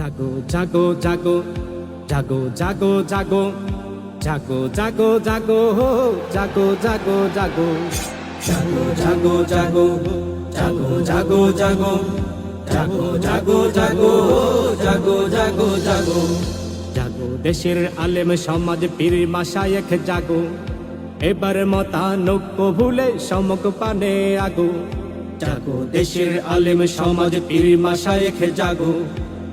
জাগো জাগো জাগো জাগো জাগো জাগো জাগো জাগো জাগো হো জাগো জাগো জাগো জাগো জাগো জাগো জাগো জাগো জাগো জাগো জাগো জাগো জাগো জাগো জাগো জাগো দেশের আলেম সমাজ পীর মাসায়েক জাগো। এবার মতানৈক্য ভুলে সমক পানে আগো। জাগো, দেশের আলেম সমাজ পীর মাসায়েক জাগো।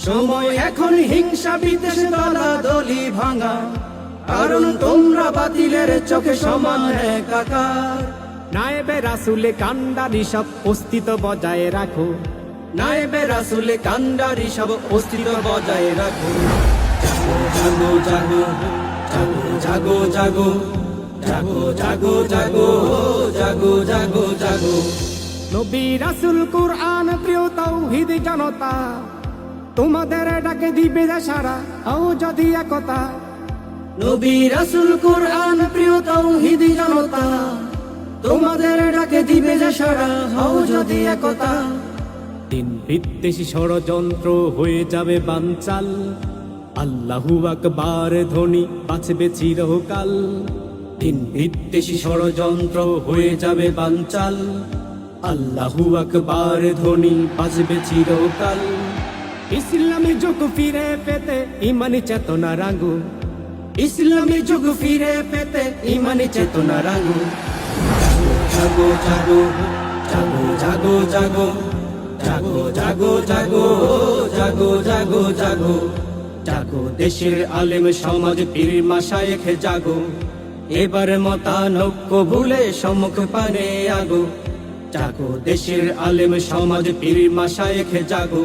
সময় এখন হিংসা বিদ্বেষে দলা দলি ভাঙা কারণ তোমরা বাতিলের চোখে সমান কাকার নায়েবে রাসুলে কান্ডারি সব অস্তিত্ব বজায় রাখো নায়েবে রাসুলে কান্ডারি সব অস্তিত্ব বজায় রাখো জাগো জাগো জাগো জাগো জাগো জাগো জাগো জাগো জাগো জাগো জাগো নবী রাসুল কুরআন প্রিয় তৌহিদ জনতা তোমাদের ডাকে দিবে যা সারা ও যদি একতা। নবী রাসুল কোরআন প্রিয় তৌহিদ জনতা তোমাদের ডাকে দিবে যে সারা হও যদি একতা। দিন বিদ্বেষী ষড়যন্ত্র হয়ে যাবে বানচাল। আল্লাহু আকবার ধ্বনি বাঁচবে চিরকাল। দিন বিদ্বেষী ষড়যন্ত্র হয়ে যাবে বানচাল। আল্লাহু আকবার ধ্বনি বাজবে চিরকাল। ইসলামী যুগ ফিরে পেতে ইমানি চেতনা রাঙ্গু ইসলামী যুগ ফিরে পেতে ইমানি চেতনা রাঙ্গু জাগো জাগো জাগো জাগো জাগো জাগো জাগো জাগো জাগো জাগো জাগো জাগো দেশের আলেম সমাজ পীর মাসায়েখ জাগো এবার মতানৈক্য ভুলে সম্মুখ পারে আগো জাগো দেশের আলেম সমাজ পীর মাসায়েখ জাগো